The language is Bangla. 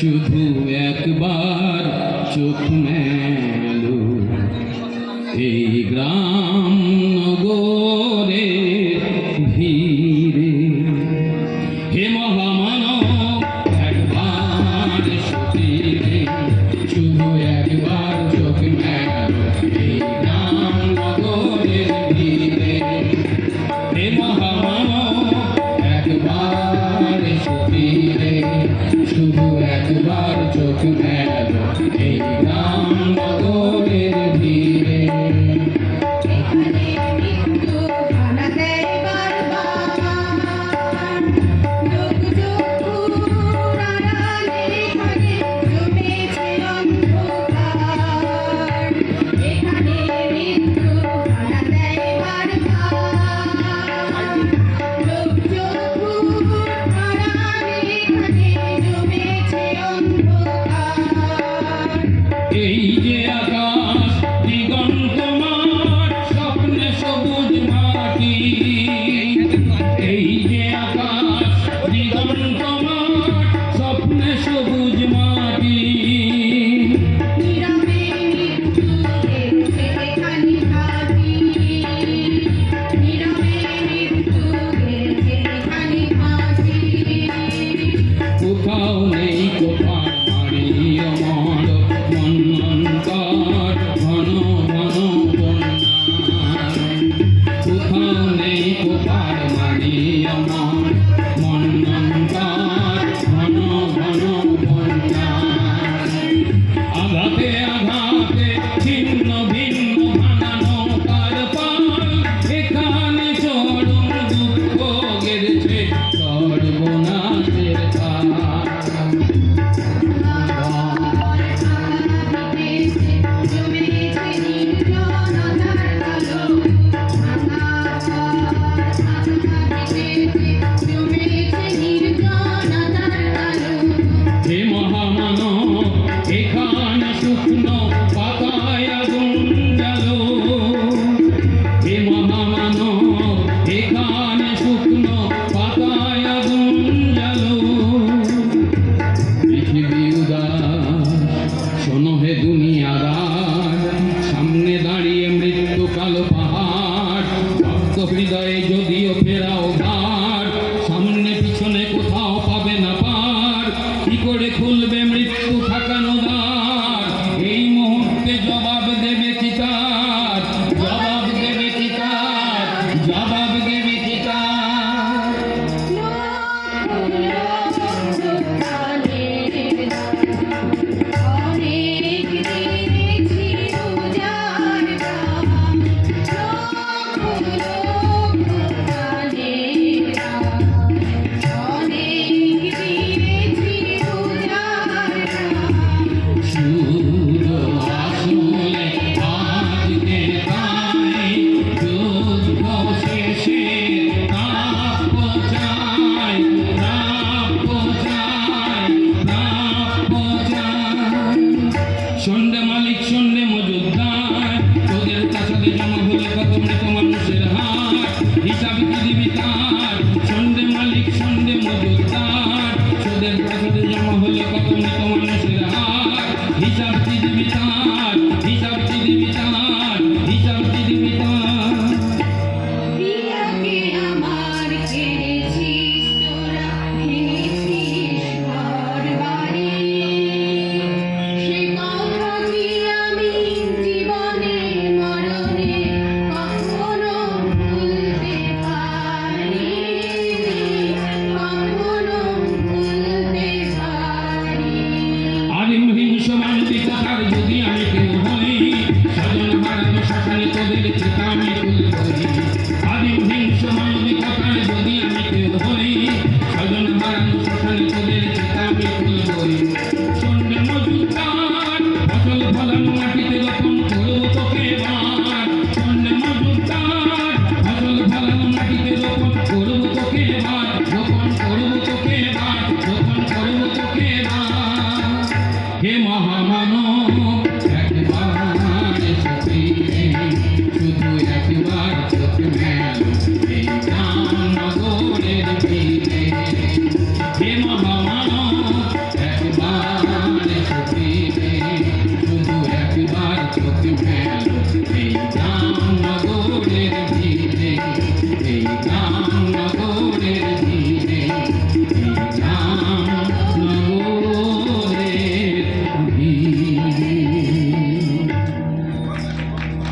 শুধু একবার চোখ মেলো। এই গ্রাম নগরে ভিড়ে হে মহামানব, একবার শুধু একবার চোখ মেলো। এই গ্রাম নগরে ভিড়ে হে একবার 给一点 Namo see you'll be up in Jeevitha ধরেছি আমি ধরি। আদিম হিংস মাইনে কথার যদি আমি কে ধরি স্বজন হারান শ্মশান ধরেছি আমি ফুল ধরি। শূন্য মজুদার ফসল তোকে মার। শূন্য মজুদার তোকে